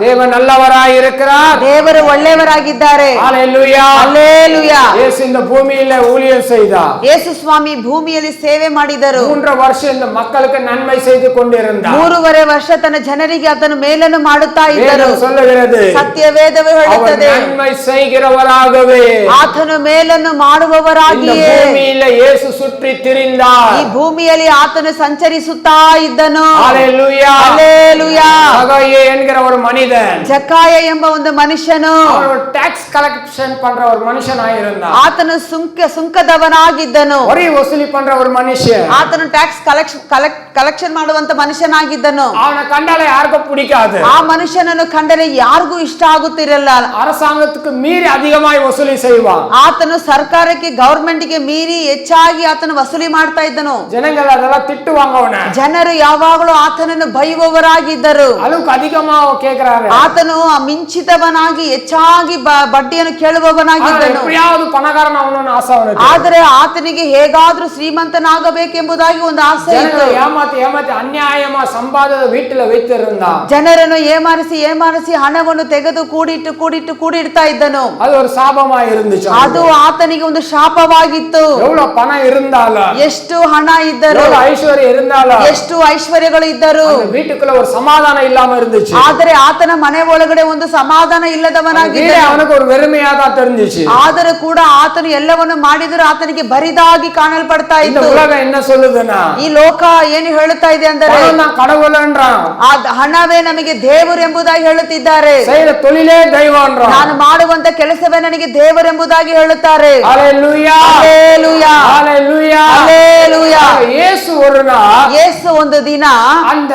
தேவன் நல்லவராய் இருக்கிறார் ದೇವರು ಒಳ್ಳೆಯವರಾಗಿದ್ದಾರೆ ஹalleluya ಅಲ್ಲೇಲುಯಾ இயேசு இந்த பூமியில ஊழியம் செய்தார் ಯೇಸು ಸ್ವಾಮಿ ಭೂಮಿಯಲ್ಲಿ ಸೇವೆ ಮಾಡಿದರು மூன்று வருஷம் இந்த மக்களுக்கு நன்மை செய்து கொண்டிருந்தார் ಮೂರುವರೆ ವರ್ಷ ತನ್ನ ಜನರಿಗೆ ಆತನು ಮೇಲನ್ನು ಮಾಡುತ್ತಾ ಇದ್ದರು வேதம் சொல்லுகிறது ಸತ್ಯ ವೇದವೇ அவர் ಹೇಳುತ್ತದೆ நன்மை செய்கிறவராகவே ಆತನು ಮೇಲನ್ನು இந்த ಮಾಡುವವರಾಗಿಯೇ பூமியில இயேசு சுற்றி திரிந்தார் ಈ ಭೂಮಿಯಲ್ಲಿ ಆತನು ಸಂಚರಿಸುತ್ತಾ ಇದ್ದನು ஹalleluya ಅಲ್ಲೇಲುಯಾ சகாயே என்கிற ஒரு மனிதன் ಜಕಾಯ ಎಂಬ ಒಂದು ಮನುಷ್ಯನು அவர் ஒரு டாக்ஸ் கலெக்ஷன் பண்ற ஒரு மனுஷனாய் இருந்தார் ಆತನು ಸುಂಕ ಸುಂಕದವನಾಗಿದ್ದನು வரி ವಸೂಲಿ பண்ற ஒரு மனுஷன் ಆತನು ಟ್ಯಾಕ್ಸ್ ಕಲೆಕ್ಷನ್ ಕಲೆಕ್ಷನ್ ಮಾಡುವಂತ ಮನುಷ್ಯನಾಗಿದ್ದನು அவனை கண்டாலே யாருக்கும் பிடிக்காது ಆ ಮನುಷ್ಯನನ್ನು ಕಂಡರೆ ಯಾರಿಗೂ ಇಷ್ಟ ಆಗುತ್ತಿರಲ್ಲ அரசாங்கத்துக்கு மீறி அதிகமாய் வசூலி செய்வான் ಆತನು ಸರ್ಕಾರಕ್ಕೆ ಗವರ್ಮೆಂಟ್ ಗೆ ಮೀರಿ ಹೆಚ್ಚಾಗಿ ಆತನು ವಸೂಲಿ ಮಾಡ್ತಾ ಇದ್ದನು ஜனங்கள் அதெல்லாம் திட்டுவாங்க அவனை ಜನರು ಯಾವಾಗಲೂ ಆತನನ್ನು ಬೈಯುವವರಾಗಿದ್ದರು அளவுக்கு அதிகமா கேக்குறாரு ಆತನು ಆ ಮಿಂಚಿತವನಾಗಿ ಹೆಚ್ಚಾಗಿ ಬ- ಬಡ್ಡಿಯನ್ನು ஆனா ಕೇಳುವವನಾಗಿದ್ದನು எப்படியாவது பணக்காரன் ஆகணும்னு ஆசை அவனுக்கு ಆದರೆ ಆತನಿಗೆ ಹೇಗಾದ್ರೂ ಶ್ರೀಮಂತನಾಗಬೇಕೆಂಬುದಾಗಿ ಒಂದು ಆಸೆ ಇತ್ತು ஜனங்களை ஏமாத்தி ஏமாத்தி அநியாயமா சம்பாதத்தை வீட்டுல வைத்திருந்தான் ಜನರನ್ನು ಏಮಾರಿಸಿ ಏಮಾರಿಸಿ ಹಣವನ್ನು ತೆಗೆದು ಕೂಡಿಟ್ಟು ಕೂಡಿಟ್ಟು ಕೂಡಿಡ್ತಾ ಇದ್ದನು அது ஒரு சாபமா இருந்துச்சு ಅದು ಆತನಿಗೆ ಒಂದು ಶಾಪವಾಗಿತ್ತು எவ்வளவு பணம் இருந்தாலும் ಎಷ್ಟು ಹಣ ಇದ್ದರು எவ்வளவு ஐஸ்வர்யம் இருந்தாலும் ಎಷ್ಟು ಐಶ್ವರ್ಯಗಳು ಇದ್ದರು அந்த வீட்டுக்குள்ள ஒரு சமாதானம் இல்லாம இருந்துச்சு ಆದರೆ ಆತನ ಮನೆ ಒಳಗಡೆ ಒಂದು ಸಮಾಧಾನ அந்த ಇಲ್ಲದವನಾಗಿದ್ದ வீடே அவனுக்கு ஒரு வெறுமையா தான் தெரிஞ்சுச்சு ಆದರೂ ಕೂಡ ಆತನು ಎಲ್ಲವನ್ನು ಮಾಡಿದರೂ ಆತನಿಗೆ ಬರಿದಾಗಿ ಕಾಣಲ್ಪಡ್ತಾ இந்த ಇತ್ತು உலகம் என்ன சொல்லுதுன்னா ಈ ಲೋಕ ಏನು ಹೇಳುತ್ತಾ ಇದೆ ಅಂದರೆ பணம் தான் கடவுள்ன்றான் ಆ ಹಣವೇ ನಮಗೆ ದೇವರು ಎಂಬುದಾಗಿ ಹೇಳುತ್ತಿದ್ದಾರೆ செய்யற தொழிலே தெய்வம்ன்றான் ನಾನು ಮಾಡುವಂತ ಕೆಲಸವೇ ನನಗೆ ದೇವರೆಂಬುದಾಗಿ ಹೇಳುತ್ತಾರೆ ஹalleluya ಹಲ್ಲೇಲೂಯಾ. ஹalleluya ಹಲ್ಲೇಲೂಯಾ. இயேசு ஒரு நாள் ಯೇಸು ಒಂದು ದಿನ அந்த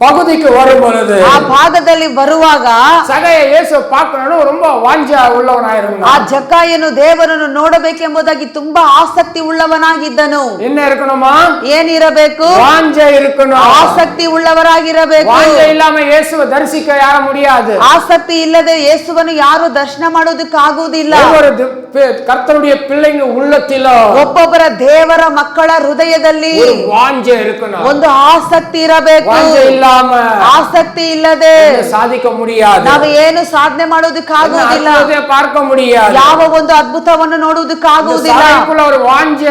பகுதிக்கு வரும் பொழுது ಆ ಭಾಗದಲ್ಲಿ ಬರುವಾಗ சகைய இயேசு பார்க்கணும்னு ரொம்ப வாஞ்சா ಆ உள்ளவனாயிருந்தான் ಜಕ್ಕಾಯನು ದೇವರನ್ನು ನೋಡಬೇಕೆಂಬುದಾಗಿ ತುಂಬಾ ಆಸಕ್ತಿ ಉಳ್ಳವನಾಗಿದ್ದನು என்ன இருக்கணுமா ಏನಿರಬೇಕು வாஞ்ச இருக்கணும் ಆಸಕ್ತಿ ಉಳ್ಳವರಾಗಿರಬೇಕು வாஞ்ச இல்லாம இயேசுவை தரிசிக்க யார முடியாது ಆಸಕ್ತಿ ಇಲ್ಲದೆ ಯೇಸುವನ್ನು ಯಾರು ದರ್ಶನ ಮಾಡೋದಕ್ಕಾಗುವುದಿಲ್ಲ ஒவ்வொரு தி- பி- கர்த்தருடைய பிள்ளைங்க உள்ளத்திலும் ಒಬ್ಬೊಬ್ಬರ ದೇವರ ಮಕ್ಕಳ ಹೃದಯದಲ್ಲಿ ஒரு வாஞ்ச இருக்கணும் ಒಂದು ಆಸಕ್ತಿ ಇರಬೇಕು வாஞ்ச இல்லாம ಆಸಕ್ತಿ ಇಲ್ಲದೆ இதை சாதிக்க முடியாது ನಾವು ಏನು ಸಾಧನೆ ಮಾಡೋದಕ್ಕಾಗುವುದಿಲ್ಲ அற்புதத்தை பார்க்க முடியாது ಯಾವ ಒಂದು ಅದ್ಭುತವನ್ನು இந்த ನೋಡುವುದಕ್ಕಾಗುವುದಿಲ್ಲ சபைக்குள்ள ஒரு வாஞ்ச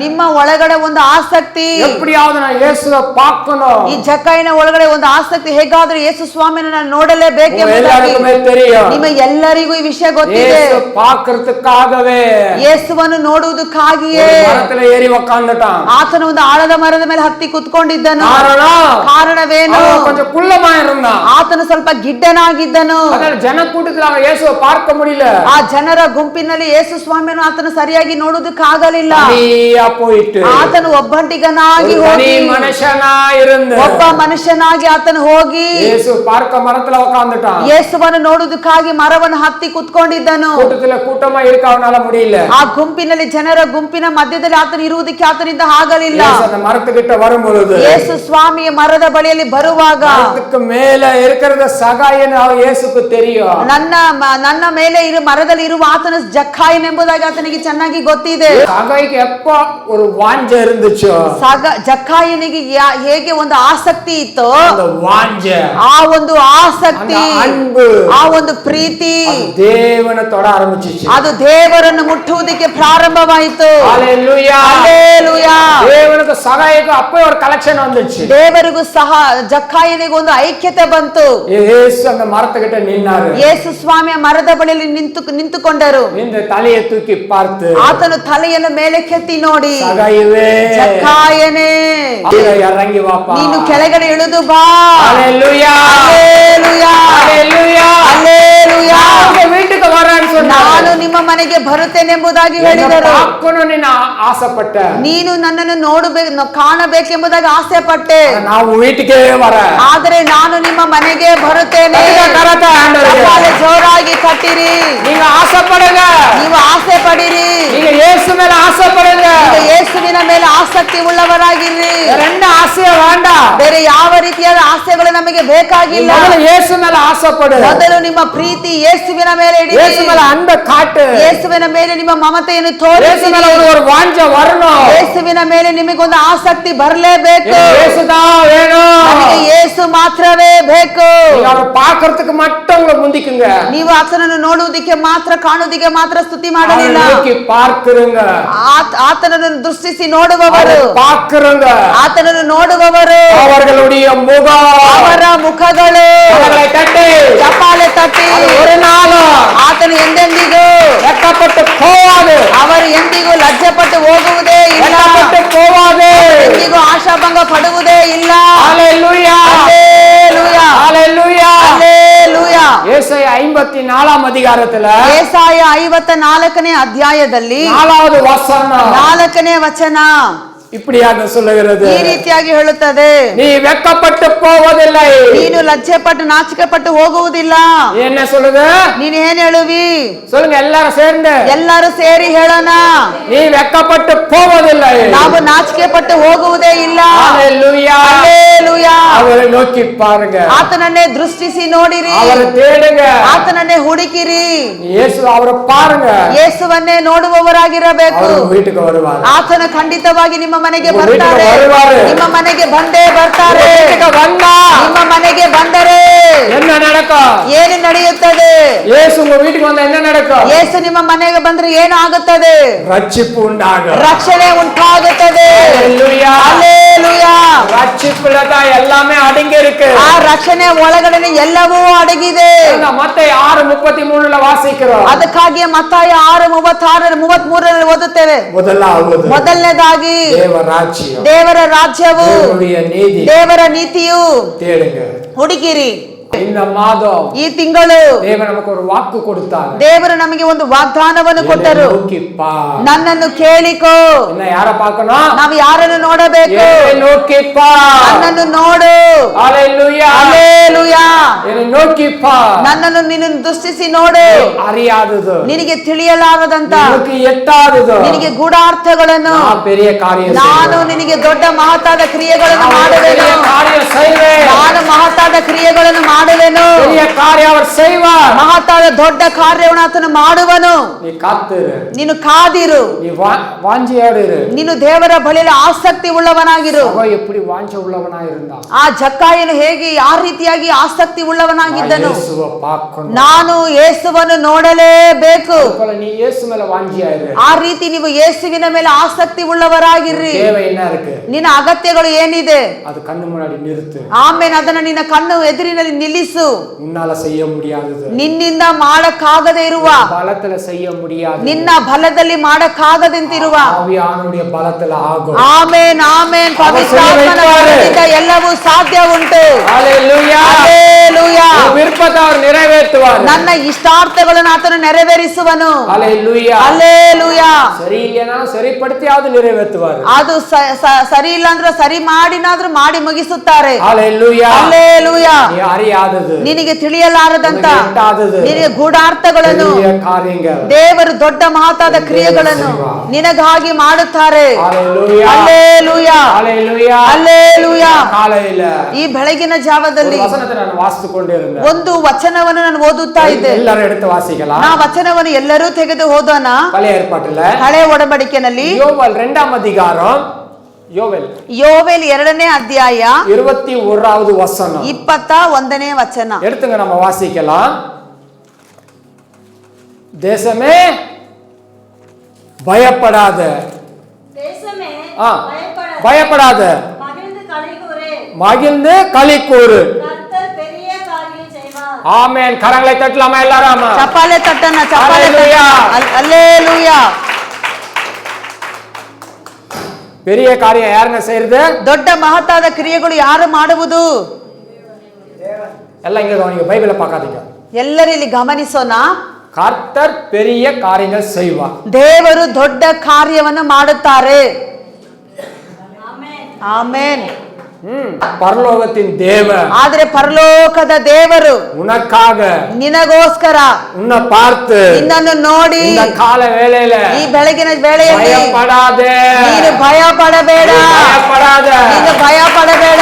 ನಿಮ್ಮ ಒಳಗಡೆ ಒಂದು ಆಸಕ್ತಿ எப்படியாவது நான் இயேசுவை பார்க்கணும் ಈ ಜಕ್ಕಾಯಿನ ಒಳಗಡೆ ಒಂದು ಆಸಕ್ತಿ ಹೇಗಾದ್ರೂ ಯೇಸು ಸ್ವಾಮಿನ ನಾನು ನೋಡಲೇಬೇಕೆಂಬುದಾಗಿ எல்லாருக்குமே தெரியும் ನಿಮ್ಮ ಎಲ್ಲರಿಗೂ ಈ ವಿಷಯ ಗೊತ್ತಿದೆ இயேசு பார்க்கறதுக்காகவே ಯೇಸುವನ್ನು ನೋಡುವುದಕ್ಕಾಗಿಯೇ ஒரு மரத்துல ஏறி உக்காந்துட்டான் ಆತನ ಒಂದು ಆಳದ ಮರದ ಮೇಲೆ ಹತ್ತಿ ಕುತ್ಕೊಂಡಿದ್ದನು காரணம் ಕಾರಣವೇನು அவன் கொஞ்சம் குள்ளமா இருந்தான் ಆತನು ಸ್ವಲ್ಪ ಗಿಡ್ಡನಾಗಿದ್ದನು அதனால ஜனக்கூட்டத்துல அவன் இயேசுவை பார்க்க முடியல ಆ ಜನರ ಗುಂಪಿನಲ್ಲಿ ಯೇಸು ಸ್ವಾಮಿಯನ್ನು ಆತನು ಸರಿಯಾಗಿ ನೋಡುವುದಕ್ಕಾಗಲಿಲ್ಲ தனியா போயிட்டு ಆತನು ಒಬ್ಬಂಟಿಗನಾಗಿ ஒரு தனி ಹೋಗಿ மனுஷனா இருந்து ಒಬ್ಬ ಮನುಷ್ಯನಾಗಿ ಆತನು ಹೋಗಿ இயேசு பார்க்க மரத்துல உக்காந்துட்டான் ಯೇಸುವನ್ನು ನೋಡುವುದಕ್ಕಾಗಿ ಮರವನ್ನು ಹತ್ತಿ ಕುತ್ಕೊಂಡಿದ್ದನು கூட்டத்துல கூட்டமா இருக்க அவனால முடியல ಆ ಗುಂಪಿನಲ್ಲಿ ಜನರ ಗುಂಪಿನ ಮಧ್ಯದಲ್ಲಿ ಆತನು ಇರುವುದಕ್ಕೆ ಆತನಿಂದ ಆಗಲಿಲ್ಲ இயேசு அந்த மரத்துக்கிட்ட வரும் பொழுது ಯೇಸು ಸ್ವಾಮಿಯ ಮರದ ಬಳಿಯಲ್ಲಿ ಬರುವಾಗ மரத்துக்கு மேல இருக்கிறத சகாயன்னு அவன் இயேசுக்கு தெரியும் ನನ್ನ ಮ- ನನ್ನ ಮೇಲೆ ಇರು ಮರದಲ್ಲಿ ಇರುವ ಆತನ ಜಕ್ಕಾಯನ್ ಎಂಬುದಾಗಿ ಆತನಿಗೆ ಚೆನ್ನಾಗಿ ಗೊತ್ತಿದೆ சகாய்க்கு எப்ப ஒரு வாஞ்ச இருந்துச்சோ ಸಗ ಜಕ್ಕಾಯನಿಗೆ ಯಾ- ಹೇಗೆ ಒಂದು ಆಸಕ್ತಿ ಇತ್ತೋ அந்த வாஞ்ச ಆ ಒಂದು ಆಸಕ್ತಿ அந்த அன்பு ಆ ಒಂದು ಪ್ರೀತಿ அது தேவனை தொட ஆரம்பிச்சிச்சு ಅದು ದೇವರನ್ನು ಮುಟ್ಟುವುದಕ್ಕೆ ಪ್ರಾರಂಭವಾಯಿತು ஹalleluya ಹಲ್ಲೇಲೂಯಾ. தேவனுக்கு சகாய்க்கு அப்ப ஒரு கலெக்ஷன் வந்துச்சு ದೇವರಿಗೂ ಸಹ ಜಕ್ಕಾಯನಿಗೆ ಒಂದು ಐಕ್ಯತೆ ಬಂತು இயேசு அந்த மரத்துக்கிட்ட நின்னாரு ಯೇಸು ಸ್ವಾಮಿಯ ಮರದ ಬಳಿಯಲ್ಲಿ ನಿಂತು ನಿಂತುಕೊಂಡರು இந்த தலையை தூக்கி பார்த்து ಆತನು ತಲೆಯನ್ನು ಮೇಲೆ ಕೆತ್ತಿ ನೋಡಿ சகாயுவே ಜಕ್ಕಾಯನೇ கீழே இறங்கಿ வாப்பா ನೀನು ಕೆಳಗಡೆ ಇಳಿದು ಬಾ ஹalleluya ಹಲ್ಲೇಲೂಯಾ. ஹalleluya ಹಲ್ಲೇಲೂಯಾ. நான் உங்க வீட்டுக்கு வரேன்னு சொன்னாரு ನಾನು ನಿಮ್ಮ ಮನೆಗೆ ಬರುತ್ತೇನೆಂಬುದಾಗಿ என்னை ಹೇಳಿದರು பார்க்கணும்னு நான் ஆசைப்பட்டேன் ನೀನು ನನ್ನನ್ನು ನೋಡಬೇಕು ಕಾಣಬೇಕೆಂಬುದಾಗಿ ಆಸೆ ಪಟ್ಟೆ நான் உன் வீட்டுக்கே வரேன் ಆದರೆ ನಾನು ನಿಮ್ಮ ಮನೆಗೆ ಬರುತ್ತೇನೆ கரத்தை, கரத்தை ஆண்டவரே. ಚಪ್ಪಾಳೆ ಜೋರಾಗಿ ಕಟ್ಟಿರಿ நீங்க ஆசைப்படுங்க ನೀವು ಆಸೆ ಪಡಿರಿ நீங்க இயேசு மேல ஆசைப்படுங்க ಈಗ ಯೇಸುವಿನ ಮೇಲೆ ಆಸಕ್ತಿ ಉಳ್ಳವರಾಗಿರ್ರಿ வேற என்ன ஆசையும் வேண்டாம் ಬೇರೆ ಯಾವ ರೀತಿಯಾದ ಆಸೆಗಳು ನಮಗೆ நீ ಬೇಕಾಗಿಲ್ಲ முதல்ல இயேசு மேல ஆசைப்படு ಮೊದಲು ನಿಮ್ಮ ಪ್ರೀತಿ ಯೇಸುವಿನ ಮೇಲೆ இயேசு ಇಡಿ மேல அன்பை காட்டு ಯೇಸುವಿನ ಮೇಲೆ ನಿಮ್ಮ ಮಮತೆಯನ್ನು இயேசு ತೋರಿಸಿ மேல உனக்கு ஒரு வாஞ்ச வரணும் ಯೇಸುವಿನ ಮೇಲೆ ನಿಮಗೊಂದು ಆಸಕ್ತಿ ಬರಲೇಬೇಕು எனக்கு இயேசுதான் வேணும் ನನಗೆ ಯೇಸು ಮಾತ್ರವೇ ಬೇಕು நீங்க அவரை பார்க்கறதுக்கு மட்டும் உங்களை முந்திக்குங்க ನೀವು ಆತನನ್ನು ನೋಡುವುದಕ್ಕೆ ಮಾತ್ರ ಕಾಣುವುದಕ್ಕೆ ಮಾತ್ರ ಸ್ತುತಿ அவரை ಮಾಡಲಿಲ್ಲ நோக்கி பார்க்கிறங்க ಆತ- ಆತನನ್ನು ದೃಷ್ಟಿಸಿ ನೋಡುವವರು பார்க்கிறங்க ಆತನನ್ನು ನೋಡುವವರು அவர்களுடைய முகம் ಅವರ ಮುಖಗಳು அவர்களை தட்டி ಚಪ್ಪಾಳೆ ತಟ್ಟಿ அது ஒரு நாளும் ಆತನು ಎಂದೆಂದಿಗೂ வெட்டப்பட்டு போவாது ಅವರು ಎಂದಿಗೂ ಲಜ್ಜೆಪಟ್ಟು ಹೋಗುವುದೇ ಇಲ್ಲ வெட்டப்பட்டு போவாது ಎಂದಿಗೂ ಆಶಾಭಂಗ ಪಡುವುದೇ ಇಲ್ಲ ஹalleluya ಹಲ್ಲೇಲೂಯಾ. ஹalleluya ಹಲ್ಲೇಲೂಯಾ. ஏசாயா ஐம்பத்தி நாலாம் அதிகாரத்துல ಏಸಾಯ ಐವತ್ತ ನಾಲ್ಕನೇ ಅಧ್ಯಾಯದಲ್ಲಿ நாலாவது வசனம் ನಾಲ್ಕನೇ ವಚನ இப்படியாக சொல்லுகிறது ಈ ರೀತಿಯಾಗಿ ಹೇಳುತ್ತದೆ நீ வெக்கப்பட்டு போவதில்லை ನೀನು ಲಜ್ಜೆ ಪಟ್ಟು ನಾಚಿಕೆ ಪಟ್ಟು ಹೋಗುವುದಿಲ್ಲ என்ன சொல்லுது ನೀನ್ ಏನ್ ಹೇಳುವಿ சொல்லுங்க எல்லாரும் சேர்ந்து ಎಲ್ಲರೂ ಸೇರಿ ಹೇಳೋಣ நீ வெக்கப்பட்டு போவதில்லை ನಾವು ನಾಚಿಕೆ ಪಟ್ಟು ಹೋಗುವುದೇ ಇಲ್ಲ ஹalleluya ಹಲ್ಲೇಲೂಯಾ. அவரை நோக்கி பாருங்க ಆತನನ್ನೇ ದೃಷ್ಟಿಸಿ ನೋಡಿರಿ அவரை தேடுங்க ಆತನನ್ನೇ ಹುಡುಕಿರಿ இயேசு அவரை பாருங்க ಯೇಸುವನ್ನೇ ನೋಡುವವರಾಗಿರಬೇಕು அவர் வீட்டுக்கு வருவார் ಆತನ ಖಂಡಿತವಾಗಿ ನಿಮ್ಮ ಮನೆಗೆ ನಿಮ್ಮ ಬರ್ತಾರೆ வீட்டுக்கு வருவாரு. ನಿಮ್ಮ ಮನೆಗೆ ಬಂದೇ ಬರ್ತಾರೆ வீட்டுக்கு வந்தா ನಿಮ್ಮ ಮನೆಗೆ ಬಂದರೆ என்ன நடக்கும் ಏನು ನಡೆಯುತ್ತದೆ இயேசு உங்க வீட்டுக்கு வந்தா என்ன நடக்கும் ಯೇಸು ನಿಮ್ಮ ಮನೆಗೆ ಬಂದ್ರೆ ಏನು ಆಗುತ್ತದೆ ரட்சிப்பு உண்டாகும் ರಕ್ಷಣೆ ಉಂಟಾಗುತ್ತದೆ ஹalleluya ಹಲ್ಲೇಲೂಯಾ. ரட்சிப்புல தான் எல்லாமே அடங்கி இருக்கு ಆ ರಕ್ಷಣೆ ಒಳಗಡೆ ಎಲ್ಲವೂ ಅಡಗಿದೆ மத்த ஆறு முப்பத்தி மூணுல வாசிக்கிறோம் ಅದಕ್ಕಾಗಿಯೇ ಮತ್ತಾಯ ಆರು ಮೂವತ್ತಾರು ಮೂವತ್ತ್ ಮೂರರಲ್ಲಿ ಓದುತ್ತೇವೆ முதலாவது ಮೊದಲನೇದಾಗಿ தேவ ராஜ்யம் ದೇವರ ರಾಜ್ಯವು தேவனுடைய நீதி ದೇವರ ನೀತಿಯು தேடுங்க ಹುಡುಗಿರಿ இந்த மாதம் ಈ ತಿಂಗಳು ದೇವರು ನಮಗೆ ಒಂದು ದೇವರು ನಮಗೆ ಒಂದು ವಾಗ್ದಾನವನ್ನು ಕೊಟ್ಟರು. ನನ್ನನ್ನು ಕೇಳಿಕೋ. ಯಾರ ನಾವು ಯಾರನ್ನು ನೋಡಬೇಕು? ನೋಕಿಪ್ಪ ನನ್ನನ್ನು ನೋಡು. ನೋಕಿಪ್ಪ ನನ್ನನ್ನು ನಿನ್ನ ದುಷ್ಟಿಸಿ ನೋಡು. ಅರಿಯಾದದು. ನಿನಗೆ ತಿಳಿಯಲಾರದಂತ. ಎತ್ತಾದದು. ನಿನಗೆ ಗೂಢಾರ್ಥಗಳನ್ನು. ಕಾರ್ಯ ನಾನು ನಿನಗೆ ದೊಡ್ಡ ಮಹತ್ತಾದ ಕ್ರಿಯೆಗಳನ್ನು ಮಾಡಬೇಕು. ನಾನು ಮಹತ್ತಾದ ಕ್ರಿಯೆಗಳನ್ನು ಮಾಡ ಮಾಡಲೆನು ಹಿರಿಯ ಕಾರ್ಯ ಅವರು ಸೇವ ಮಹತ್ತಾದ ದೊಡ್ಡ ಕಾರ್ಯವನ್ನು ಆತನು ಮಾಡುವನು ನೀ ಕಾತ್ತಿರು ನೀನು ಕಾದಿರು ನೀ ವಾಂಜಿಯಾಡಿರು ನೀನು ದೇವರ ಬಳಿಯಲ್ಲಿ ಆಸಕ್ತಿ ಉಳ್ಳವನಾಗಿರು ಎಪ್ಪಡಿ ವಾಂಚ ಉಳ್ಳವನಾಗಿರುಂದ ಆ ಜಕ್ಕಾಯನು ಹೇಗೆ ಯಾವ ರೀತಿಯಾಗಿ ಆಸಕ್ತಿ ಉಳ್ಳವನಾಗಿದ್ದನು ನಾನು ಯೇಸುವನ್ನು ನೋಡಲೇಬೇಕು ಆ ರೀತಿ ನೀವು ಯೇಸುವಿನ ಮೇಲೆ ಆಸಕ್ತಿ ಉಳ್ಳವರಾಗಿರ್ರಿ ನಿನ್ನ ಅಗತ್ಯಗಳು ಏನಿದೆ ಅದು ಕಣ್ಣು ಮುನ್ನಾಡಿ ನಿಲ್ತು ಆಮೇಲೆ ಅದನ್ನ ನಿನ್ನ ಕಣ್ಣು ಎದುರಿನಲ್ಲಿ ನಿಲ್ಲಿಸು உன்னால செய்ய முடியாதது ನಿನ್ನಿಂದ ಮಾಡಕ್ಕಾಗದೆ ಇರುವ பலத்துல செய்ய முடியாது ನಿನ್ನ ಬಲದಲ್ಲಿ ಮಾಡಕ್ಕಾಗದಂತಿರುವ ஆவியானுடைய பலத்துல ஆகும் ಆಮೇನ್ ಆಮೇನ್ ಪವಿತ್ರಾತ್ಮನ வைப்பாரு. ಬಲದಿಂದ ಎಲ್ಲವೂ ಸಾಧ್ಯ ಉಂಟು ஹalleluya. ಹಲ್ಲೇಲೂಯಾ. உன் விருப்பத்தை அவர் நிறைவேற்றுவார் ನನ್ನ ಇಷ್ಟಾರ್ಥಗಳನ್ನು ಆತನು ನೆರವೇರಿಸುವನು ஹalleluya. ಅಲ್ಲೇಲೂಯಾ சரி இல்லைனாலும் சரிப்படுத்தியாவது நிறைவேற்றுவார் ಅದು ಸ- ಸ- ಸರಿ ಇಲ್ಲ ಅಂದ್ರೆ ಸರಿ ಮಾಡಿನಾದ್ರೂ ಮಾಡಿ ಮುಗಿಸುತ್ತಾರೆ ஹalleluya. ಅಲ್ಲೇಲೂಯಾ நீ அறியாதது ನಿನಗೆ ತಿಳಿಯಲಾರದಂತ ನಿನಗೆ ಎಟ್ಟಾದದು. ನಿನಗೆ ಗೂಢಾರ್ಥಗಳನ್ನು பெரிய காரியங்கள் ದೇವರು ದೊಡ್ಡ ಮಹತ್ತಾದ ಕ್ರಿಯೆಗಳನ್ನು ನಿನಗಾಗಿ ಮಾಡುತ್ತಾರೆ ஹalleluya. ಅಲ್ಲೇಲೂಯಾ ஹalleluya. ಅಲ್ಲೇಲೂಯಾ காலையில ಈ ಬೆಳಗಿನ ஒரு ಜಾವದಲ್ಲಿ வசனத்தை நான் வாசித்து கொண்டே இருந்தேன் ಒಂದು ವಚನವನ್ನು ನಾನು ಓದುತ್ತಾ ಇದ್ದೆ எல்லாரும் எடுத்து வாசிக்கலாம் ನಾ ವಚನವನ್ನು ಎಲ್ಲರೂ ತೆಗೆದು ಓದೋಣ பழைய ஏற்பாட்டுல ಹಳೆ ಒಡಂಬಡಿಕೆನಲ್ಲಿ யோவல் இரண்டாம் அதிகாரம் யோவல் ಯೋವೆಲ್ ಎರಡನೇ ಅಧ್ಯಾಯ இருபத்தி ஓராவது வசனம் ಇಪ್ಪತ್ತ ಒಂದನೇ ವಚನ எடுத்துங்க நம்ம வாசிக்கலாம் தேசமே பயப்படாத தேசமே ஆ, பயப்படாத. பயப்படாத மகிழ்ந்து களிகூரு. மகிழ்ந்து களி கூறு கர்த்தர் பெரிய காரியம் செய்வார் ஆமென் கரங்களை தட்டலாமா எல்லாரும் ஆமா. ಚಪ್ಪಾಳೆ ತಟ್ಟನ ಚಪ್ಪಾಳೆ Hallelujah. ಅಲ್ಲೇಲೂಯಾ பெரிய காரியம் யாருங்க செய்யறது ದೊಡ್ಡ ಮಹತ್ತಾದ ಕ್ರಿಯೆಗಳು ಯಾರು ಮಾಡುವುದು எல்லாம் இங்க கவனிங்க பைபிளை பார்க்காதீங்க ಎಲ್ಲರೂ ಇಲ್ಲಿ ಗಮನಿಸೋಣ கர்த்தர் பெரிய காரியங்கள் செய்வார் ದೇವರು ದೊಡ್ಡ ಕಾರ್ಯವನ್ನು ಮಾಡುತ್ತಾರೆ ಆಮೆನ್ ಪರಲೋಕತ್ತಿನ ದೇವ ಆದ್ರೆ ಪರಲೋಕದ ದೇವರು ಉನಕ್ಕಾಗ ನಿನಗೋಸ್ಕರ ಉನ್ನ ಪಾರ್ತು ನಿನ್ನನ್ನು ನೋಡಿ ಕಾಲ ವೇಳೆಯಲ್ಲಿ ಈ ಬೆಳಗಿನ ವೇಳೆಯಲ್ಲಿ ಪಡಾದೆ ನೀನು ಭಯ ಪಡಬೇಡ ಪಡಾದೆ ನೀನು ಭಯ ಪಡಬೇಡ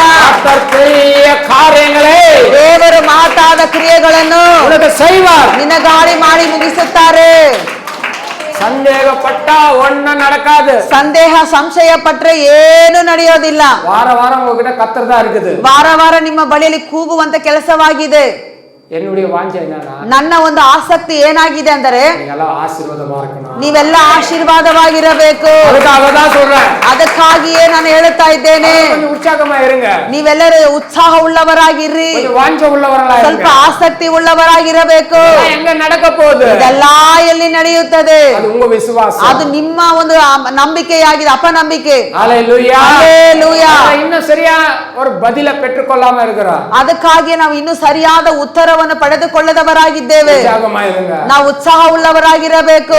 ಕಾರ್ಯಗಳೇ ದೇವರು ಮಾತಾದ ಕ್ರಿಯೆಗಳನ್ನು ನಿನಗಾಳಿ ಮಾಡಿ ಮುಗಿಸುತ್ತಾರೆ சந்தேகப்பட்டா ஒண்ணு நடக்காது ಸಂದೇಹ ಸಂಶಯ ಪಟ್ರೆ ಏನು ನಡೆಯೋದಿಲ್ಲ வார வாரம் உங்ககிட்ட கத்தர் தான் இருக்குது ವಾರ ವಾರ ನಿಮ್ಮ ಬಳಿಯಲ್ಲಿ ಕೂಗುವಂತ ಕೆಲಸವಾಗಿದೆ என்னுடைய வாஞ்சை என்னன்னா ನನ್ನ ಒಂದು ಆಸಕ್ತಿ ಏನಾಗಿದೆ ಅಂದರೆ நீங்கெல்லாம் ஆசீர்வாதமா இருக்கணும் ನೀವೆಲ್ಲ ಆಶೀರ್ವಾದವಾಗಿರಬೇಕು அதுக்காக தான் சொல்றேன் ಅದಕ್ಕಾಗಿಯೇ ನಾನು ಹೇಳುತ್ತಾ ಇದ್ದೇನೆ கொஞ்சம் உற்சாகமா இருங்க ನೀವೆಲ್ಲರೂ ಉತ್ಸಾಹ ಉಳ್ಳವರಾಗಿರ್ರಿ கொஞ்சம் வாஞ்ச உள்ளவர்களா ಸ್ವಲ್ಪ இருங்க ಆಸಕ್ತಿ ಉಳ್ಳವರಾಗಿರಬೇಕು இதெல்லாம் எங்க நடக்க போகுது ಇದೆಲ್ಲ ಎಲ್ಲಿ ನಡೆಯುತ್ತದೆ அது உங்க விசுவாசம் ಅದು ನಿಮ್ಮ ಒಂದು ಆ- ನಂಬಿಕೆಯಾಗಿದೆ ಅಪನಂಬಿಕೆ ஹalleluya Hallelujah. ஆனா இன்னும் சரியா ஒரு பதில பெற்றுக்கொள்ளாம இருக்கிறோம் ಅದಕ್ಕಾಗಿ ನಾವು ಇನ್ನೂ ಸರಿಯಾದ ಆನಂದವನ್ನು ಪಡೆದುಕೊಳ್ಳದವರಾಗಿದ್ದೇವೆ. ನಾವು ಉತ್ಸಾಹ ಉಳ್ಳವರಾಗಿರಬೇಕು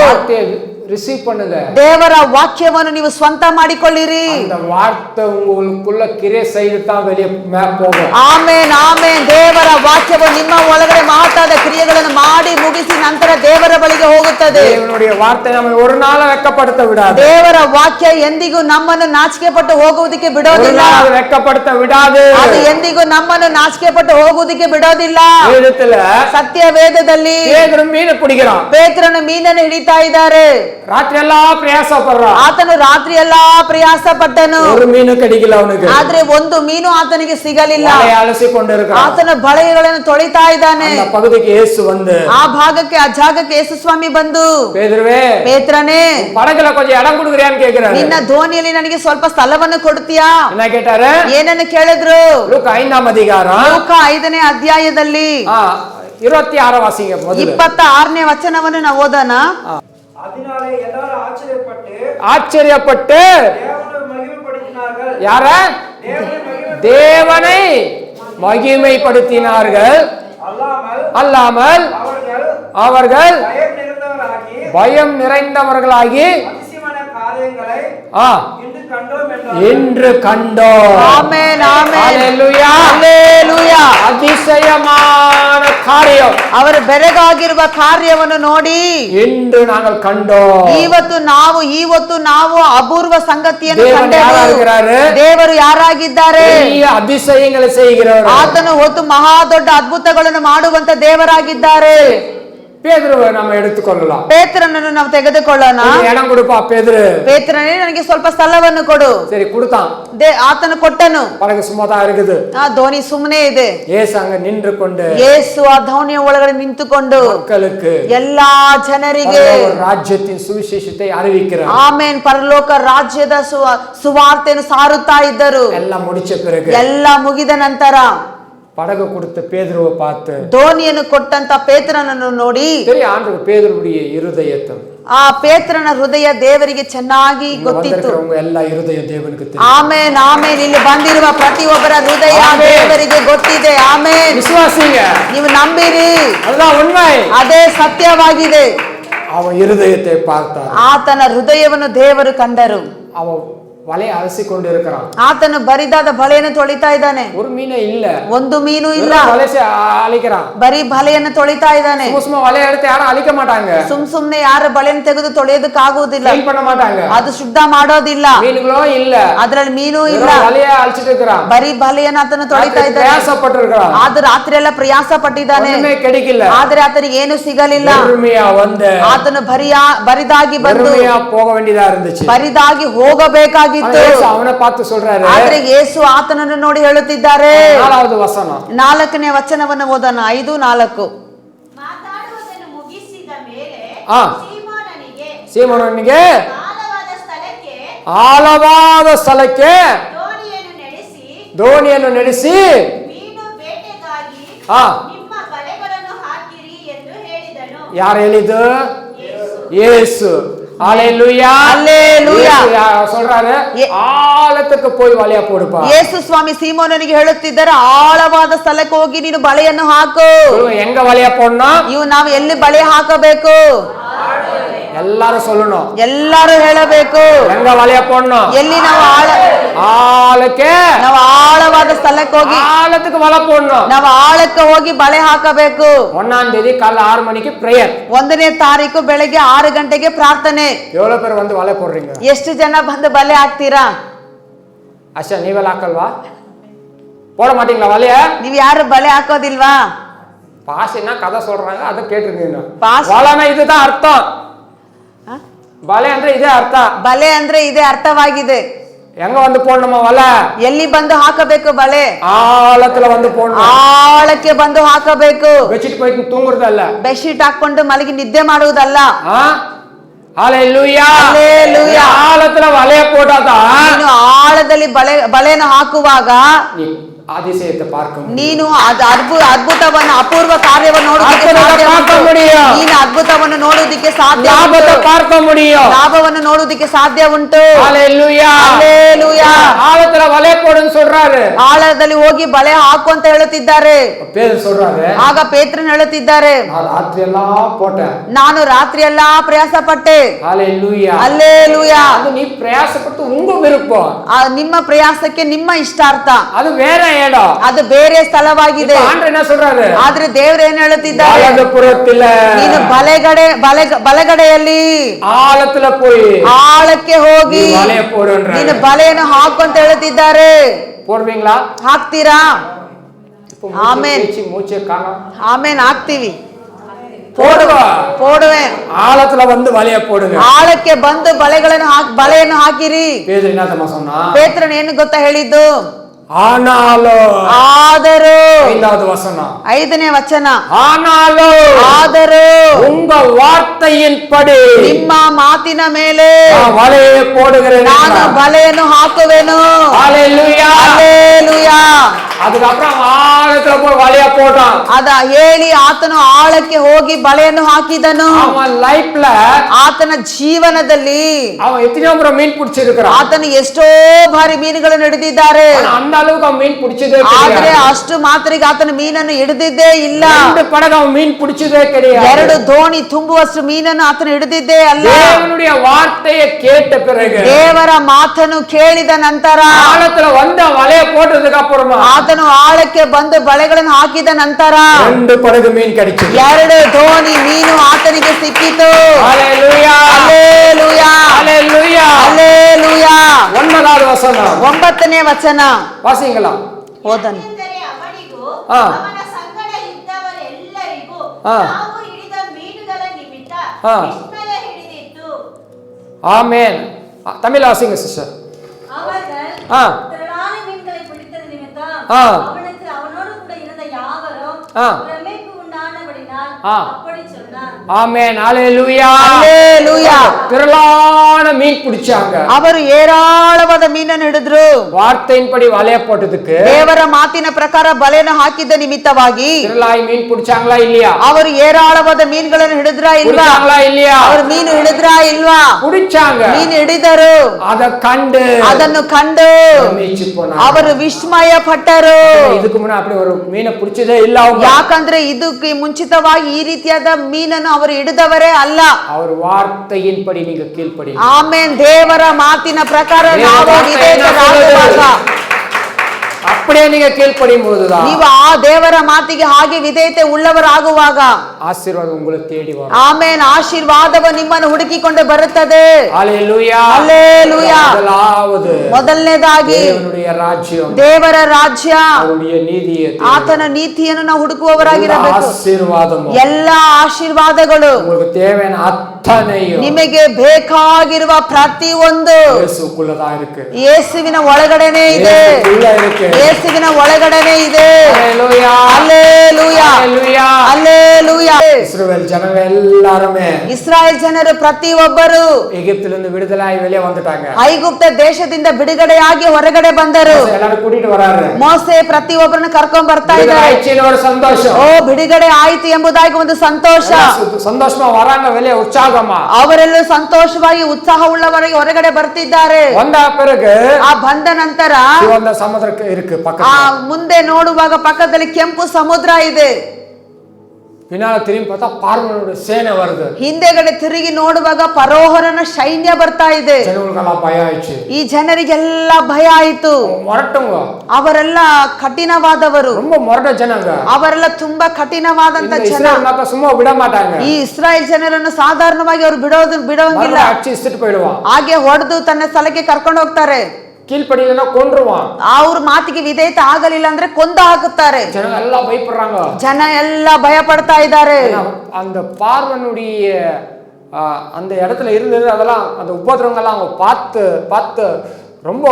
வார்த்தையை ரிசீவ் பண்ணுங்க ದೇವರ ವಾಕ್ಯವನ್ನು ನೀವು ಸ್ವಂತ ಮಾಡಿಕೊಳ್ಳಿರಿ அந்த வார்த்தை உங்களுக்குள்ள கிரியை செய்து தான் வெளியே மே- போகும் ಆಮೇನ್ ಆಮೇನ್ ದೇವರ ವಾಕ್ಯವು ನಿಮ್ಮ ಒಳಗಡೆ ಮಹತ್ತಾದ ಕ್ರಿಯೆಗಳನ್ನು ಮಾಡಿ ಮುಗಿಸಿ ನಂತರ ದೇವರ ಬಳಿಗೆ ಹೋಗುತ್ತದೆ தேவனுடைய வார்த்தை நம்ம ஒரு நாள வெக்கப்படுத்த விடாது ದೇವರ ವಾಕ್ಯ ಎಂದಿಗೂ ನಮ್ಮನ್ನು ನಾಚಿಕೆ ಪಟ್ಟು ಹೋಗುವುದಕ್ಕೆ ஒரு ಬಿಡೋದಿಲ್ಲ நாள் அது வெக்கப்படுத்த விடாது ಅದು ಎಂದಿಗೂ ನಮ್ಮನ್ನು ನಾಚಿಕೆ ಪಟ್ಟು ಹೋಗುವುದಕ್ಕೆ ಬಿಡೋದಿಲ್ಲ வேதத்துல ಸತ್ಯ ವೇದದಲ್ಲಿ பேதுரு மீன் பிடிக்கிறான் ಪೇತ್ರನು ಮೀನನ್ನು ಹಿಡಿತಾ ಇದ್ದಾರೆ ராத்திரி எல்லாம் பிரயாசப்படுறான் ಆತನು ರಾತ್ರಿ ಎಲ್ಲಾ ಪ್ರಯಾಸ ಪಟ್ಟನು ஒரு மீனும் கிடைக்கல அவனுக்கு ಆದ್ರೆ ಒಂದು ಮೀನು ಆತನಿಗೆ ಸಿಗಲಿಲ್ಲ வலையை அலசி கொண்டு இருக்கிறான் ಆತನ ಬಳೆಗಳನ್ನು ತೊಳಿತಾ ಇದ್ದಾನೆ அந்த பகுதிக்கு இயேசு வந்து ಆ ಭಾಗಕ್ಕೆ ಆ ಜಾಗಕ್ಕೆ ಯೇಸು ಸ್ವಾಮಿ ಬಂದು பேதுருவே ಪೇತ್ರನೇ படகுல கொஞ்சம் இடம் கொடுக்குறியான்னு கேக்குறாரு ನಿನ್ನ ಧೋನಿಯಲ್ಲಿ ನನಗೆ ಸ್ವಲ್ಪ ಸ್ಥಳವನ್ನು ಕೊಡ್ತೀಯಾ என்ன கேட்டாரு ಏನನ್ನು ಕೇಳಿದ್ರು லூக்கா ஐந்தாம் அதிகாரம் ಲೋಕ ಐದನೇ ಅಧ್ಯಾಯದಲ್ಲಿ ஆ, இருபத்தி ஆறாம் வாசிங்க முதல்ல ಇಪ್ಪತ್ತ ಆರನೇ ವಚನವನ್ನು ನಾವು ಓದೋಣ அதனாலே எல்லாரும் ஆச்சரியப்பட்டு யார? தேவனை மகிமை தேவனை மகிமைப்படுத்தினார்கள். அல்லாமல் அவர்கள் பயம் நிறைந்தவராகி பயம் நிறைந்தவர்களாகி காரியங்களை ஆ இன்று கண்டோம் என்றார் என்று கண்டோம் ಆಮೇನ್ ಆಮೇನ್ ஹalleluya. ಹಲ್ಲೆಲೂಯಾ. அதிசயமான காரியம் ಅವರ ಬೆರಗಾಗಿರುವ ಕಾರ್ಯವನ್ನು ನೋಡಿ என்று நாங்கள் கண்டோம் ಇವತ್ತು ನಾವು ಇವತ್ತು ನಾವು ಅಪೂರ್ವ ಸಂಗತಿಯನ್ನು ದೇವರು ಕಂಡೆವು ಯಾರಾಗಿದ್ದಾರೆ? ದೇವರು ಯಾರಾಗಿದ್ದಾರೆ பெரிய அதிசயங்களை செய்கிறவர் ಆತನು ಹೊತ್ತು ಮಹಾ ದೊಡ್ಡ ಅದ್ಭುತಗಳನ್ನು ಮಾಡುವಂತ ದೇವರಾಗಿದ್ದಾರೆ பேதுருவை நம்ம எடுத்துக்கொள்ளலாம் ಪೇತ್ರನನ್ನು ನಾವು ತೆಗೆದುಕೊಳ್ಳೋಣ கொஞ்சம் இடம் கொடுப்பா பேதுரு ಪೇತ್ರನೇ ನನಗೆ ಸ್ವಲ್ಪ ಸ್ಥಳವನ್ನು ಕೊಡು சரி கொடுத்தான் ದೇ ಆತನು ಕೊಟ್ಟನು படகு சும்மா தான் இருக்குது ಆ ಧೋನಿ ಸುಮ್ಮನೆ ಇದೆ ஏசு அங்க நின்று கொண்டு ಯೇಸು ಆ ಧೋನಿಯ ಒಳಗಡೆ ನಿಂತುಕೊಂಡು மக்களுக்கு ಎಲ್ಲಾ ಜನರಿಗೆ பரலோக ராஜ்யத்தின் சுவிசேஷத்தை அறிவிக்கிறார் ಆಮೇನ್ ಪರಲೋಕ ರಾಜ್ಯದ ಸುವ- ಸುವಾರ್ತೆಯನ್ನು ಸಾರುತ್ತಾ ಇದ್ದರು எல்லாம் முடிச்ச பிறகு ಎಲ್ಲ ಮುಗಿದ ನಂತರ ಪಡಗ ಕೊಡುತ್ತ ಪೇದ್ರವ ಪಾತ್ರ ದೋಣಿಯನ್ನು ಕೊಟ್ಟಂತ ಪೇತ್ರನನ್ನು ನೋಡಿ ಸರಿ ಆಂಡ್ರ ಪೇದ್ರನುடைய ಹೃದಯ ಆ ಪೇತ್ರನ ಹೃದಯ ದೇವರಿಗೆ ಚೆನ್ನಾಗಿ ಗೊತ್ತಿತ್ತು ಎಲ್ಲ ಹೃದಯ ದೇವನಿಗೆ ಆಮೇನ್ ಆಮೇನ್ ಇಲ್ಲಿ ಬಂದಿರುವ ಪ್ರತಿಯೊಬ್ಬರ ಹೃದಯ ದೇವರಿಗೆ ಗೊತ್ತಿದೆ ಆಮೇನ್ ವಿಶ್ವಾಸಿಗೆ ನೀವು ನಂಬಿರಿ ಅದೇ ಸತ್ಯವಾಗಿದೆ ಅವ ಹೃದಯತೆ ಪಾರ್ತ ಆತನ ಹೃದಯವನ್ನು ದೇವರು ಕಂಡರು ಅವ வலையை அலசி கொண்டு இருக்கிறான் ಆತನು ಬರಿದಾದ ಬಲೆಯನ್ನು ತೊಳಿತಾ ಇದ್ದಾನೆ ஒரு மீனே இல்ல ಒಂದು ಮೀನು ಇಲ್ಲ வெறும் வலையை அழிக்கிறான் ಬರೀ ಬಲೆಯನ್ನು ತೊಳಿತಾ ಇದ್ದಾನೆ சும்மா சும்மா வலையை எடுத்து யாரும் அழிக்க மாட்டாங்க ಸುಮ್ ಸುಮ್ನೆ ಯಾರ ಬಲೆಯನ್ನು ತೆಗೆದು ತೊಳೆಯೋದಕ್ಕಾಗುವುದಿಲ್ಲ ஃபீல் பண்ண மாட்டாங்க ಅದು ಶುದ್ಧ ಮಾಡೋದಿಲ್ಲ மீன்களும் இல்ல ಅದ್ರಲ್ಲಿ ಮೀನು ಇಲ್ಲ வெறும் வலையை அழிச்சிட்டு இருக்கிறான் ಬರೀ ಬಲೆಯನ್ನು ಆತನು ತೊಳಿತಾ ಇದ್ದಾನೆ பிரயாசப்பட்டு இருக்கிறான் ಆದ್ರೆ ರಾತ್ರಿ ಎಲ್ಲ ಪ್ರಯಾಸ ಪಟ್ಟಿದ್ದಾನೆ ஒண்ணுமே கிடைக்கல ಆದ್ರೆ ಆತನಿಗೆ ಏನು ಸಿಗಲಿಲ್ಲ பொறுமையா வந்து ಆತನು ಬರಿಯಾ ಬರಿದಾಗಿ ಬಂದು பொறுமையா போக வேண்டியதா இருந்துச்சு ಬರಿದಾಗಿ ಹೋಗಬೇಕಾಗಿತ್ತು ಆಗಿತ್ತು ಅವನ ಪಾತ್ರ சொல்றாரு. ಆದ್ರೆ ಯೇಸು ಆತನನ್ನು ನೋಡಿ ಹೇಳುತ್ತಿದ್ದಾರೆ. ನಾಲ್ಕನೇ ನಾಲ್ಕನೇ ವಚನವನ್ನು ಓದೋಣ. ಐದು ನಾಲ್ಕು. ಸೀಮನಿಗೆ ಮುಗಿಸಿದ ಆಳವಾದ ಸ್ಥಳಕ್ಕೆ ದೋಣಿಯನ್ನು ನಡೆಸಿ ಹಾ ಯಾರು ಹೇಳಿದ್ದು? ಯೇಸು. ஹalleluya அல்லேலூயா. இயேசு யா- சொல்றாரு ஏ- ஆழத்துக்கு போய் வலையா போடுப்பா ಯೇಸು ಸ್ವಾಮಿ ಸೀಮೋನನಿಗೆ ಹೇಳುತ್ತಿದ್ದಾರೆ ಆಳವಾದ ಸ್ಥಳಕ್ಕೆ ಹೋಗಿ ನೀನು ಬಲೆಯನ್ನು ಹಾಕು சொல்லுங்க, எங்க வலையா போடணும் ಇವು ನಾವು ಎಲ್ಲಿ ಬಲೆ ಹಾಕಬೇಕು எல்லாரும் சொல்லணும் ಎಲ್ಲರೂ ಹೇಳಬೇಕು எங்க வலைய போடணும் ಎಲ್ಲಿ ನಾವು ಆಳ ஆளுக்கே ನಾವು ಆಳವಾದ ಸ್ಥಳಕ್ಕೆ ಹೋಗಿ ஆழத்துக்கு வலை போடணும் ನಾವು ಆಳಕ್ಕೆ ಹೋಗಿ ಬಲೆ ಹಾಕಬೇಕು ஒன்னாம் தேதி காலைல ஆறு மணிக்கு பிரேயர் ಒಂದನೇ ತಾರೀಕು ಬೆಳಗ್ಗೆ ಆರು ಗಂಟೆಗೆ ಪ್ರಾರ್ಥನೆ எவ்வளவு பேர் வந்து வலை போடுறீங்க ಎಷ್ಟು ಜನ ಬಂದು ಬಲೆ ಹಾಕ್ತೀರಾ அஷா நீவெல்லாம் ಹಾಕಲ್ವಾ போட மாட்டீங்களா வலைய ನೀವ್ ಯಾರು ಬಲೆ ಹಾಕೋದಿಲ್ವಾ பாஷைன்னா கதை சொல்றாங்க அதை கேட்டிருக்கீங்க பாஷை. வலைனா இதுதான் அர்த்தம் ಆ? வலை ಅಂದ್ರೆ இதே ಅರ್ಥ ಬಲೆ ಅಂದ್ರೆ ಇದೇ ಅರ್ಥವಾಗಿದೆ எங்க வந்து போடணுமா வலை ಎಲ್ಲಿ ಬಂದು ಹಾಕಬೇಕು ಬಲೆ ஆழத்துல வந்து போடணும் ಆಳಕ್ಕೆ ಬಂದು ಹಾಕಬೇಕು வச்சுட்டு போயிட்டு தூங்குறதல்ல ಬೆಡ್ಶೀಟ್ ಹಾಕೊಂಡು ಮಲಗಿ ನಿದ್ದೆ ಮಾಡುವುದಲ್ಲ ஆ ஹalleluya Hallelujah. ஆழத்துல வலைய போட்டாதான் ನೀನು ಆಳದಲ್ಲಿ ಬಲೆ ಬಲೆಯನ್ನು ಹಾಕುವಾಗ ಆದಿಶಯತೆ ಪಾರ್ಕ ನೀನು ಅದು ಅದ್ಭುತ ಅದ್ಭುತವನ್ನು ಅಪೂರ್ವ ಕಾರ್ಯವನ್ನು ನೋಡೋದಕ್ಕೆ ಪಾರ್ಕ ಮುಡಿಯೋ ನೀನು ಅದ್ಭುತವನ್ನು ನೋಡೋದಕ್ಕೆ ಸಾಧ್ಯ ಲಾಭದ ಪಾರ್ಕ ಮುಡಿಯೋ ಲಾಭವನ್ನು ನೋಡೋದಕ್ಕೆ ಸಾಧ್ಯ ಉಂಟು ಹalleluya ಹalleluya ಆಳತ್ರ ಬಲೆ ಕೊಡು சொல்றாரு ಆಳದಲ್ಲಿ ಹೋಗಿ ಬಲೆ ಹಾಕು ಅಂತ ಹೇಳುತ್ತಿದ್ದಾರೆ ಪೇತ್ರ சொல்றாரு ಆಗ ಪೇತ್ರನ್ ಹೇಳುತ್ತಿದ್ದಾರೆ ನಾನು ರಾತ್ರಿ ಎಲ್ಲಾ ಪೋಟೆ ನಾನು ರಾತ್ರಿ ಎಲ್ಲಾ ಪ್ರಯಾಸ ಪಟ್ಟೆ ಹalleluya ಹalleluya ಅದು ನೀ ಪ್ರಯಾಸ ಪಟ್ಟು ಉಂಗು ಬಿರುಪೋ ನಿಮ್ಮ ಪ್ರಯಾಸಕ್ಕೆ ನಿಮ್ಮ ಇಷ್ಟಾರ್ಥ ಅದು ಬೇರೆ இடம் ಅದು ಬೇರೆ ಸ್ಥಳವಾಗಿದೆ இப்ப ஆண்டவர் என்ன சொல்றாரு ಆದ್ರೆ ದೇವ್ರು ಏನ್ ಹೇಳುತ್ತಿದ್ದಾರೆ வலது புறத்துல ನೀನು ಬಲೆಗಡೆ ಬಲೆ ಬಲಗಡೆಯಲ್ಲಿ ஆழத்துல போய் ಆಳಕ್ಕೆ ಹೋಗಿ நீ வலைய போடுன்ற ನೀನು ಬಲೆಯನ್ನು ಹಾಕು ಅಂತ ಹೇಳುತ್ತಿದ್ದಾರೆ போடுவீங்களா ಹಾಕ್ತೀರಾ இப்ப மூச்சு ஆமென். பேச்சு மூச்சே காணோம் ಆಮೇನ್ ಹಾಕ್ತೀವಿ போடுவா ಪೋಡುವೆ ஆழத்துல வந்து வலைய போடுங்க ಆಳಕ್ಕೆ ಬಂದು ಬಲೆಗಳನ್ನು ಹಾಕಿ ಬಲೆಯನ್ನು ಹಾಕಿರಿ பேதர் என்னத்தம்மா சொன்னா ಪೇತ್ರನ್ ಏನು ಗೊತ್ತಾ ಹೇಳಿದ್ದು ஆனாலும் ಆದರೂ ஐந்தாவது வசனம் ಐದನೇ ವಚನ ஆனாலும் ಆದರೂ உங்க வார்த்தையின்படி ನಿಮ್ಮ ಮಾತಿನ ಮೇಲೆ நான் வலையை போடுகிறேன் ನಾನು என்றார். ಬಲೆಯನ್ನು ಹಾಕುವೆನು ஹalleluya. ಹಲ್ಲೇಲೂಯಾ. அதுக்கப்புறம் அவன் ஆழத்துல போய் வலைய போட்டான் ಅದ ಹೇಳಿ ಆತನು ಆಳಕ್ಕೆ ಹೋಗಿ ಬಲೆಯನ್ನು ಹಾಕಿದನು அவன் லைஃப்ல ಆತನ ಜೀವನದಲ್ಲಿ அவன் எத்தனையோ முறை மீன் பிடிச்சிருக்கிறான் ಆತನು ಎಷ್ಟೋ ಬಾರಿ ಮೀನುಗಳನ್ನು ಹಿಡಿದಿದ್ದಾರೆ ஆனா அந்த அளவுக்கு அவன் மீன் பிடிச்சதே ಆದ್ರೆ கிடையாது ಅಷ್ಟು ಮಾತ್ರಿಗೆ ಆತನ ಮೀನನ್ನು ಹಿಡಿದಿದ್ದೇ ಇಲ್ಲ ரெண்டு படகு அவன் மீன் பிடிச்சதே கிடையாது ಎರಡು ದೋಣಿ ತುಂಬುವಷ್ಟು ಮೀನನ್ನು ಆತನು ಹಿಡಿದಿದ್ದೇ ಅಲ್ಲ தேவனுடைய வார்த்தையை கேட்ட பிறகு ದೇವರ ಮಾತನ್ನು ಕೇಳಿದ ನಂತರ ஆழத்துல வந்து வலைய போட்டதுக்கு அப்புறமா ಆತನು ಆಳಕ್ಕೆ ಬಂದು ಬಲೆಗಳನ್ನು ಹಾಕಿದ ನಂತರ ரெண்டு படகு மீன் கிடைச்சது ಎರಡು ದೋಣಿ ಮೀನು ಆತನಿಗೆ ಸಿಕ್ಕಿತು ஹalleluya. ஒன்பதாவது வசனம் ಒಂಬತ್ತನೇ ವಚನ வாசிங்களா ಓದನು ಏಕೆಂದರೆ ಅವನಿಗೂ ಆ. ಅವನ ಸಂಗಡ ಇದ್ದವರೆಲ್ಲರಿಗೂ ಆ. ನಾವು ಹಿಡಿದ ಮೀನುಗಳ ನಿಮಿತ್ತ ಆ. ವಿಸ್ಮಯ ಹಿಡಿದಿತ್ತು ஆமென் அ, தமிழ் வாசிங்க சிஸ்டர் அவர்கள் ஆ. திரளான மீன்களை பிடித்தது நிமித்தம் ஆ. அவனுக்கு அவனோடு கூட இருந்த யாவரும் ஆ. பிரமிப்பு மீன் பிடிச்சாங்க ಅವರು ಏರಾಳವಾದ ಮೀನನ್ನು ಹಿಡಿದ್ರು வார்த்தையின்படி வலைய போட்டதுக்கு ದೇವರ ಮಾತಿನ ಪ್ರಕಾರ ಬಲೆಯನ್ನು ಹಾಕಿದ್ದ ನಿಮಿತ್ತವಾಗಿ திரளாய் மீன் பிடிச்சாங்களா இல்லையா ಅವರು ಏರಾಳವಾದ ಮೀನುಗಳನ್ನು ಹಿಡಿದ್ರಾ ಇಲ್ವಾ பிடிச்சாங்களா இல்லையா ಅವರು ಮೀನು ಹಿಡಿದ್ರಾ ಇಲ್ವಾ பிடிச்சாங்க ಮೀನು ಹಿಡಿದರು அத கண்டு ಅದನ್ನು ಕಂಡು பிரமிச்சு போனாங்க ಅವರು ವಿಸ್ಮಯ ಪಟ್ಟರು இதுக்கு முன்ன அப்படி ஒரு மீனை பிடிச்சதே இல்ல அவங்க ಯಾಕಂದ್ರೆ ಇದಕ್ಕೆ ಮುಂಚಿತವಾಗಿ ಈ ರೀತಿಯಾದ ಮೀನನ್ನು ಅವರು ಹಿಡಿದವರೇ ಅಲ್ಲ அவர் வார்த்தையின்படி நீங்க கீழ்ப்படி ಆಮೇನ್ ದೇವರ ಮಾತಿನ ಪ್ರಕಾರ ದೇವರ ನಾವು ವಾಕ್ಯ ವಿಧೇಯರಾಗುವಾಗ அப்படியே நீங்க கீழ்ப்படியும் போதுதான் ನೀವು ಆ ದೇವರ ಮಾತಿಗೆ ಹಾಗೆ ವಿಧೇಯತೆ ಉಳ್ಳವರಾಗುವಾಗ ஆசீர்வாதம் உங்களை தேடி வரும் ಆಮೇನ್ ಆಶೀರ್ವಾದವು ನಿಮ್ಮನ್ನು ಹುಡುಕಿಕೊಂಡು ಬರುತ್ತದೆ ஹalleluya. ಹಲ್ಲೇಲೂಯಾ. முதலாவது ಮೊದಲನೇದಾಗಿ தேவனுடைய ராஜ்யம் ದೇವರ ರಾಜ್ಯ அவருடைய நீதியை தேடி ಆತನ ನೀತಿಯನ್ನು ನಾವು எல்லா ಹುಡುಕುವವರಾಗಿರಬೇಕು ஆசீர்வாதமும் ಎಲ್ಲಾ ಆಶೀರ್ವಾದಗಳು உங்களுக்கு தேவையான அத்தனையும் ನಿಮಗೆ ಬೇಕಾಗಿರುವ ಪ್ರತಿಯೊಂದು இயேசுக்குள்ளதான் இருக்கு ಯೇಸುವಿನ ಒಳಗಡೆನೆ ಇದೆ இயேசுக்குள்ள இருக்கு ಯೇಸುವಿನ ಒಳಗಡೆನೆ ಇದೆ ஹalleluya. ಅಲ್ಲೇಲೂಯಾ ஹalleluya. ಅಲ್ಲೇಲೂಯಾ இஸ்ரவேல் ஜனங்க எல்லாருமே ಇಸ್ರಾಯೇಲ್ ಜನರು ಪ್ರತಿಯೊಬ್ಬರು எகிப்திலிருந்து விடுதலாகி வெளியே வந்துட்டாங்க ಐಗುಪ್ತ ದೇಶದಿಂದ ಬಿಡುಗಡೆಯಾಗಿ ಹೊರಗಡೆ ಬಂದರು எல்லாரும் கூட்டிட்டு வராரு ಮೋಸೆ ಪ್ರತಿಯೊಬ್ಬರನ್ನ ಕರ್ಕೊಂಡ್ ಬರ್ತಾ விடுதலை ಇದ್ದಾರೆ ஆயிடுச்சுன்னு ஒரு சந்தோஷம் ಓ ಬಿಡುಗಡೆ ಆಯ್ತು ಎಂಬುದಾಗಿ ಒಂದು ಸಂತೋಷ எல்லாம் சு- சந்தோஷமா வராங்க வெளியே உற்சாகமா ಅವರೆಲ್ಲೂ ಸಂತೋಷವಾಗಿ ಉತ್ಸಾಹ ಉಳ್ಳವರಿಗೆ ಹೊರಗಡೆ ಬರ್ತಿದ್ದಾರೆ வந்த பிறகு ಆ ಬಂದ ನಂತರ சிவந்த சமுதிரம் இருக்கு ಆ பக்கத்துல ಮುಂದೆ ನೋಡುವಾಗ ಪಕ್ಕದಲ್ಲಿ ಕೆಂಪು ಸಮುದ್ರ ಇದೆ ಹಿಂದೆಗಡೆ ತಿರುಗಿ ನೋಡುವಾಗ ಪರೋಹರನ ಸೈನ್ಯ ಬರ್ತಾ ಇದೆ. ಈ ಜನರಿಗೆಲ್ಲ ಭಯ ಆಯಿತು. ಅವರೆಲ್ಲ ಕಠಿಣವಾದವರು. ಅವರೆಲ್ಲ ತುಂಬಾ ಕಠಿಣವಾದಂತ ಜನ. ಈ ಇಸ್ರಾಯೇಲ್ ಜನರನ್ನು ಸಾಧಾರಣವಾಗಿ ಅವರು ಬಿಡೋದು ಬಿಡೋಂಗಿಲ್ಲ. ಹಾಗೆ ಹೊಡೆದು ತನ್ನ ಸ್ಥಳಕ್ಕೆ ಕರ್ಕೊಂಡು ಹೋಗ್ತಾರೆ. கீழ்ப்படியிலன்னா கொன்றுவான் ಅವ್ರ ಮಾತಿಗೆ ವಿಧೇಯತೆ ಆಗಲಿಲ್ಲ ಅಂದ್ರೆ ಕೊಂದು ಹಾಕುತ್ತಾರೆ ஜனங்க எல்லாம் பயப்படுறாங்க ಜನ ಎಲ್ಲ ಭಯ ಪಡ್ತಾ ಇದ್ದಾರೆ ஏன்னா, அந்த பார்வனுடைய ஆ, அந்த இடத்துல இருந்தது அதெல்லாம் அந்த உபதிரவங்கள்லாம் அவங்க பார்த்து பார்த்து ரொம்ப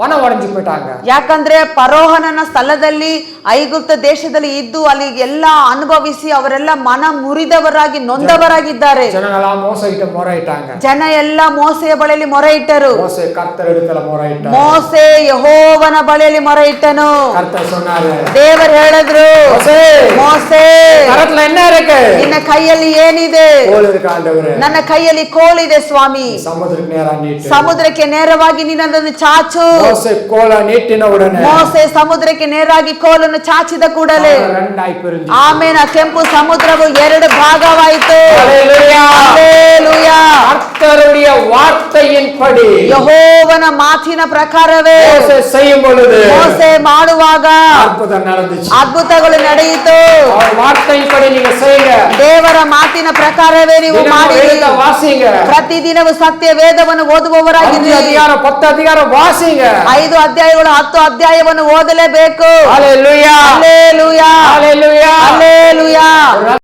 மனம் உடைஞ்சு போயிட்டாங்க ಯಾಕಂದ್ರೆ ಪರೋಹನನ ಸ್ಥಳದಲ್ಲಿ ಐಗುಪ್ತ ದೇಶದಲ್ಲಿ ಇದ್ದು ಅಲ್ಲಿ ಎಲ್ಲ ಅನುಭವಿಸಿ ಅವರೆಲ್ಲ ಮನ ಮುರಿದವರಾಗಿ ನೊಂದವರಾಗಿದ್ದಾರೆ ஜனங்கெல்லாம் மோசகிட்ட முறையிட்டாங்க ಜನ ಎಲ್ಲ ಮೋಸೆಯ ಬಳಿಯಲ್ಲಿ ಮೊರೆ ಇಟ್ಟರು மோசை கர்த்தர் இடத்துல முறையிட்டார் ಮೋಸೆ ಯಹೋವನ ಬಳಿಯಲ್ಲಿ ಮೊರೆ ಇಟ್ಟನು கர்த்தர் சொன்னாரு ದೇವರು ಹೇಳಿದ್ರು மோசே ಮೋಸೆ கரத்துல என்ன இருக்கு ನಿನ್ನ ಕೈಯಲ್ಲಿ ಏನಿದೆ கோல் இருக்கு ஆண்டவரே ನನ್ನ ಕೈಯಲ್ಲಿ ಕೋಲಿದೆ ಸ್ವಾಮಿ சமுத்திரக்கு நேரா நீட்டு ಸಮುದ್ರಕ್ಕೆ ನೇರವಾಗಿ ನಿನ್ನದನ್ನು ಚಾಚು மோசே கோலை நீட்டின உடனே ಮೋಸೆ ಸಮುದ್ರಕ್ಕೆ ನೇರಾಗಿ ಕೋಲನ್ನು ಚಾಚಿದ ಕೂಡಲೇ ரெண்டாய் பிரிஞ்சு ಆಮೇಲೆ ಆ ಕೆಂಪು ಸಮುದ್ರವು ಎರಡು ಭಾಗವಾಯಿತು ஹalleluya. ಹಲ್ಲೆಲೂಯಾ. கர்த்தருடைய வார்த்தையின்படி ಯಹೋವನ ಮಾತಿನ ಪ್ರಕಾರವೇ மோசே செய்யும் பொழுது ಮೋಸೆ ಮಾಡುವಾಗ அற்புதம் நடந்துச்சு ಅದ್ಭುತಗಳು ನಡೆಯಿತು அவர் வார்த்தையின்படி நீங்க செய்யுங்க ದೇವರ ಮಾತಿನ ಪ್ರಕಾರವೇ ನೀವು தினமும் ಮಾಡಿರಿ எழுத வாசிங்க ಪ್ರತಿದಿನವೂ ಸತ್ಯ ವೇದವನ್ನು அஞ்சு ಓದುವವರಾಗಿದ್ದೀರಿ அதிகாரம் பத்து அதிகாரம் வாசிங்க ಐದು ಅಧ್ಯಾಯಗಳು ಹತ್ತು ಅಧ್ಯಾಯವನ್ನು ಓದಲೇಬೇಕು. ಅಲ್ಲೇಲುಯಾ ಅಲ್ಲೇಲುಯಾ ಅಲ್ಲೇಲುಯಾ ಅಲ್ಲೇಲುಯಾ